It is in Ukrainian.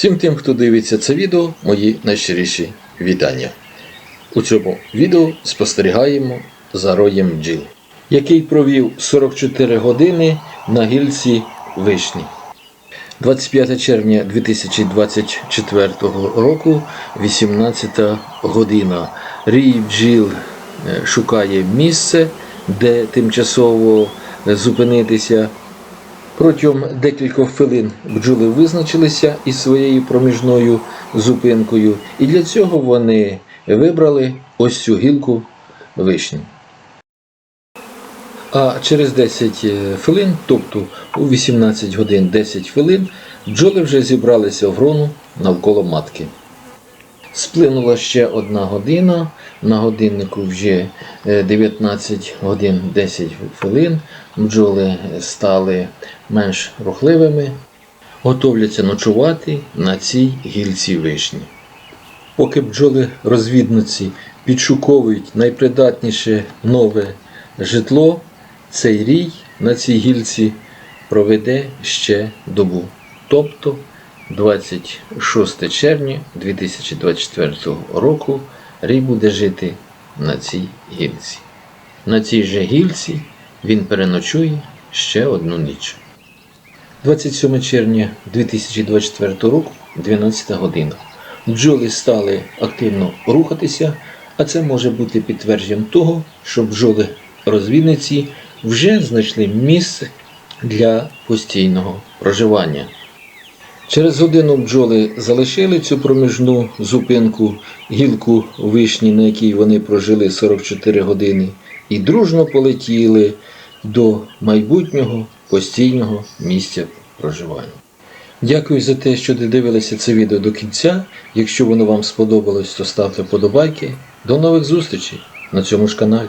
Всім тим, хто дивиться це відео, мої найщиріші вітання. У цьому відео спостерігаємо за роєм бджіл, який провів 44 години на гільці вишні. 25 червня 2024 року, 18 година. Рій бджіл е, шукає місце, де тимчасово зупинитися. Протягом декількох хвилин бджоли визначилися із своєю проміжною зупинкою, і для цього вони вибрали ось цю гілку вишні. А через 10 хвилин, тобто у 18 годин 10 хвилин, бджоли вже зібралися в грону навколо матки. Сплинула ще одна година. На годиннику вже е, 19 годин 10 хвилин. Бджоли стали менш рухливими, готовляться ночувати на цій гільці вишні. Поки бджоли розвідниці підшуковують найпридатніше нове житло, цей рій на цій гільці проведе ще добу. Тобто 26 червня 2024 року рій буде жити на цій гільці. На цій же гільці він переночує ще одну ніч. 27 червня 2024 року, 12 година. Бджоли стали активно рухатися, а це може бути підтвердженням того, що бджоли розвідниці вже знайшли місце для постійного проживання. Через годину бджоли залишили цю проміжну зупинку, гілку вишні, на якій вони прожили 44 години, і дружно полетіли до майбутнього постійного місця проживання. Дякую за те, що додивилися це відео до кінця. Якщо воно вам сподобалось, то ставте подобайки. До нових зустрічей на цьому ж каналі.